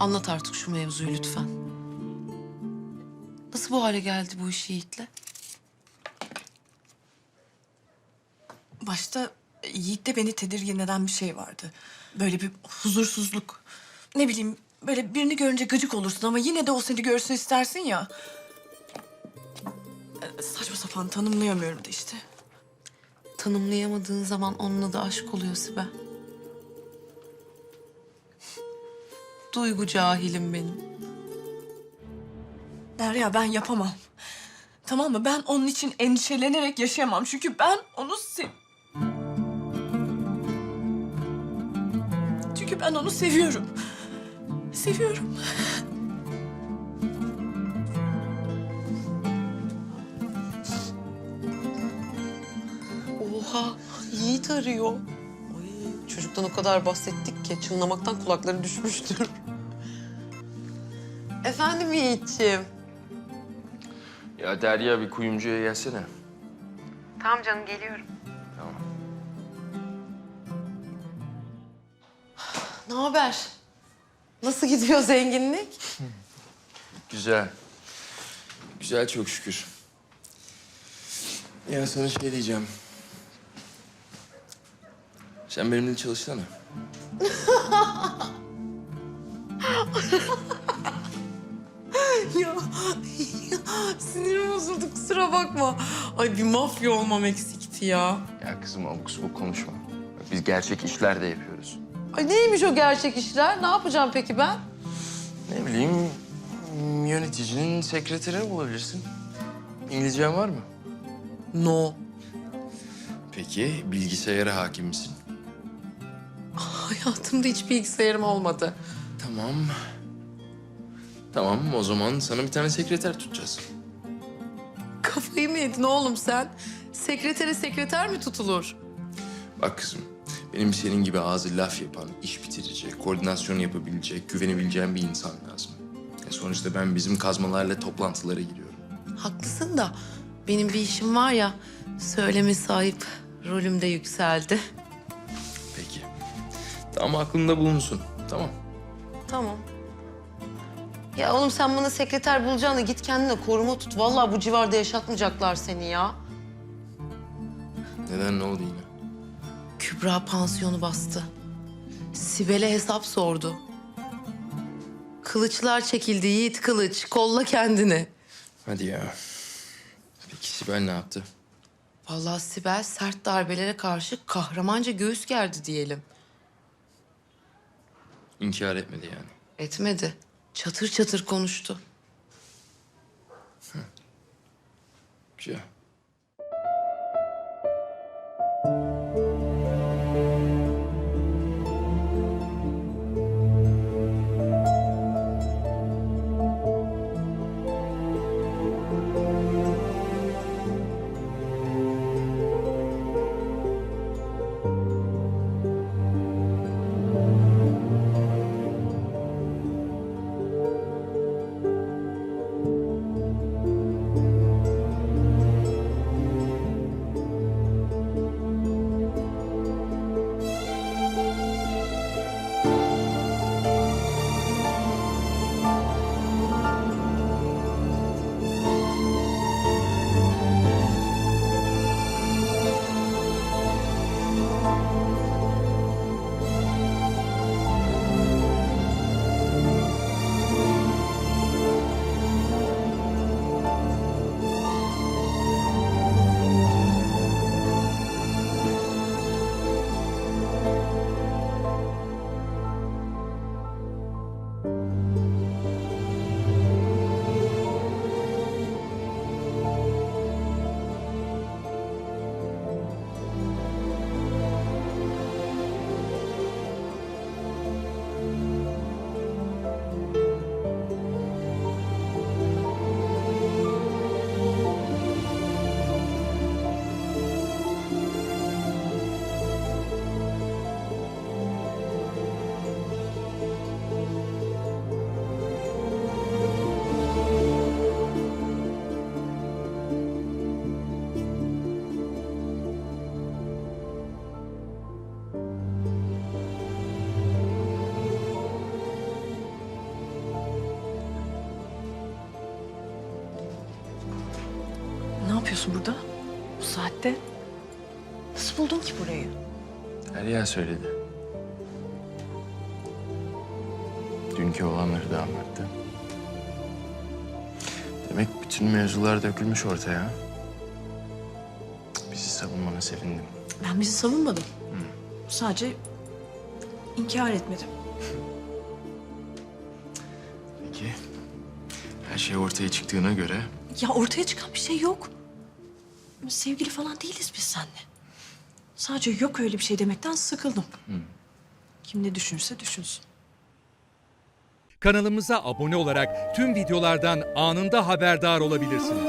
Anlat artık şu mevzuyu lütfen. Nasıl bu hale geldi bu iş Yiğit'le? Başta Yiğit'te beni tedirgin eden bir şey vardı. Böyle bir huzursuzluk. Ne bileyim böyle birini görünce gıcık olursun ama yine de o seni görsün istersin ya. Ee, Saçma sapan tanımlayamıyorum da işte. Tanımlayamadığın zaman onun adı aşk oluyor Sibel. Duygu cahilim benim. Derya ben yapamam. Tamam mı? Ben onun için endişelenerek yaşayamam. Çünkü ben onu sev... Çünkü ben onu seviyorum. Seviyorum. Oha Yiğit arıyor. Ay, çocuktan o kadar bahsettik ki çınlamaktan kulakları düşmüştür. Efendim Yiğit'ciğim. Ya Derya bir kuyumcuya gelsene. Tamam canım geliyorum. Tamam. Ne haber? Nasıl gidiyor zenginlik? Güzel. Güzel çok şükür. Ya sana şey diyeceğim. Sen benimle çalışsana. ya, ya sinirim bozuldu kusura bakma. Ay bir mafya olmam eksikti ya. Ya kızım abuk subuk konuşma. Biz gerçek işler de yapıyoruz. Ay neymiş o gerçek işler? Ne yapacağım peki ben? Ne bileyim yöneticinin sekreterini bulabilirsin. İngilizcen var mı? No. Peki bilgisayara hakim misin? Hayatımda hiç bilgisayarım olmadı. Tamam. Tamam o zaman sana bir tane sekreter tutacağız. Kafayı mı yedin oğlum sen? Sekretere sekreter mi tutulur? Bak kızım, benim senin gibi ağzı laf yapan, iş bitirecek, koordinasyon yapabilecek, güvenebileceğim bir insan lazım. E sonuçta ben bizim kazmalarla toplantılara giriyorum. Haklısın da benim bir işim var ya söyleme sahip rolüm de yükseldi. Tamam aklında bulunsun. Tamam. Tamam. Ya oğlum sen bana sekreter bulacağına git kendine koruma tut. Vallahi bu civarda yaşatmayacaklar seni ya. Neden ne oldu yine? Kübra pansiyonu bastı. Sibel'e hesap sordu. Kılıçlar çekildi Yiğit Kılıç. Kolla kendini. Hadi ya. Peki Sibel ne yaptı? Vallahi Sibel sert darbelere karşı kahramanca göğüs gerdi diyelim. İnkar etmedi yani. Etmedi. Çatır çatır konuştu. Güzel. Yapıyorsun burada? Bu saatte? Nasıl buldun ki burayı? Derya söyledi. Dünkü olanları da anlattı. Demek bütün mevzular dökülmüş ortaya. Bizi savunmana sevindim. Ben bizi savunmadım. Sadece inkar etmedim. Peki. Her şey ortaya çıktığına göre Ya ortaya çıkan bir şey yok. Sevgili falan değiliz biz seninle. Sadece yok öyle bir şey demekten sıkıldım. Kim ne düşünürse düşünsün. Kanalımıza abone olarak tüm videolardan anında haberdar olabilirsiniz.